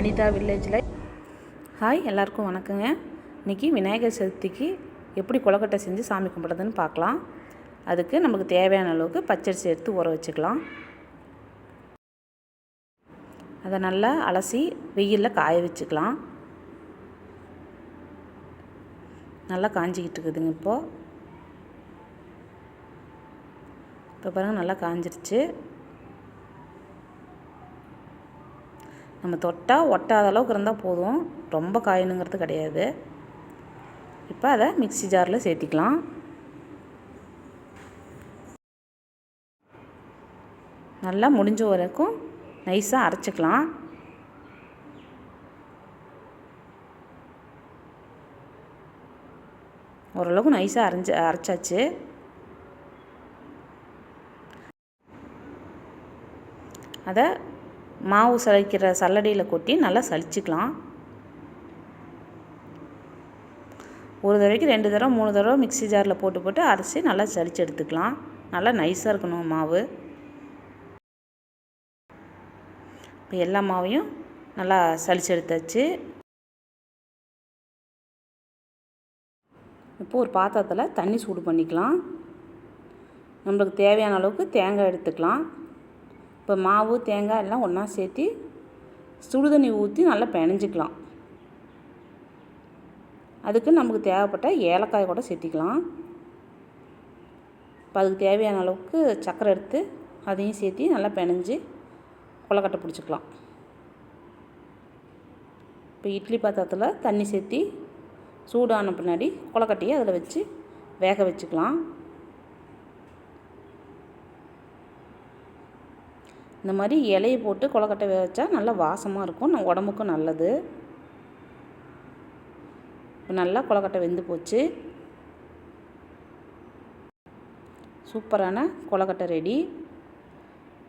அனிதா வில்லேஜில் ஹாய் எல்லாருக்கும் வணக்கங்க. இன்றைக்கி விநாயகர் சதுர்த்திக்கு எப்படி கொலக்கட்டை செஞ்சு சாமி கும்பிட்றதுன்னு பார்க்கலாம். அதுக்கு நமக்கு தேவையான அளவுக்கு பச்சரிசி எடுத்து ஊற வச்சுக்கலாம். அதை நல்லா அலசி வெயிலில் காய வச்சுக்கலாம். நல்லா காஞ்சிக்கிட்டு இருக்குதுங்க இப்போது இப்போ பாருங்கள் நல்லா காஞ்சிருச்சு. நம்ம தொட்டால் ஒட்டாத அளவுக்கு இருந்தால் போதும். ரொம்ப காயணுங்கிறது கிடையாது. இப்போ அதை மிக்சி ஜாரில் சேர்த்திக்கலாம். நல்லா முடிஞ்ச வரைக்கும் நைஸாக அரைச்சிக்கலாம். ஓரளவுக்கு நைஸாக அரைஞ்சி அரைச்சாச்சு. அதை மாவு சலிக்கிற சல்லடியில் கொட்டி நல்லா சலிச்சுக்கலாம் ஒரு தடவைக்கு ரெண்டு தடவை மூணு தடவை மிக்சி ஜாரில் போட்டு போட்டு அரைச்சி நல்லா சளிச்சு எடுத்துக்கலாம். நல்லா நைஸாக இருக்கணும் மாவு. இப்போ எல்லா மாவையும் நல்லா சளிச்சு எடுத்தாச்சு. இப்போ ஒரு பாத்திரத்தில் தண்ணி சூடு பண்ணிக்கலாம். நம்மளுக்கு தேவையான அளவுக்கு தேங்காய் எடுத்துக்கலாம். இப்போ மாவு தேங்காய் எல்லாம் ஒன்றா சேர்த்து சுடுதண்ணி ஊற்றி நல்லா பிணைஞ்சிக்கலாம். அதுக்கு நமக்கு தேவைப்பட்ட ஏலக்காய் கூட சேர்த்திக்கலாம். இப்போ அதுக்கு தேவையான அளவுக்கு சர்க்கரை எடுத்து அதையும் சேர்த்து நல்லா பிணைஞ்சி கொலக்கட்டை பிடிச்சிக்கலாம். இப்போ இட்லி பாத்திரத்தில் தண்ணி சேர்த்தி சூடான பின்னாடி கொலக்கட்டையை அதில் வச்சு வேக வச்சுக்கலாம். இந்த மாதிரி இலையை போட்டு கொலக்கட்டை வச்சா நல்லா வாசமாக இருக்கும். நம்ம உடம்புக்கும் நல்லது. இப்போ நல்லா கொலக்கட்டை வெந்து போச்சு. சூப்பரான கொலக்கட்டை ரெடி.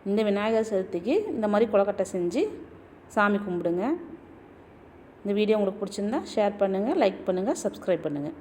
இந்த விநாயகர் சதுர்த்திக்கு இந்த மாதிரி கொலக்கட்டை செஞ்சு சாமி கும்பிடுங்க. இந்த வீடியோ உங்களுக்கு பிடிச்சிருந்தா ஷேர் பண்ணுங்கள் லைக் பண்ணுங்கள் சப்ஸ்கிரைப் பண்ணுங்கள்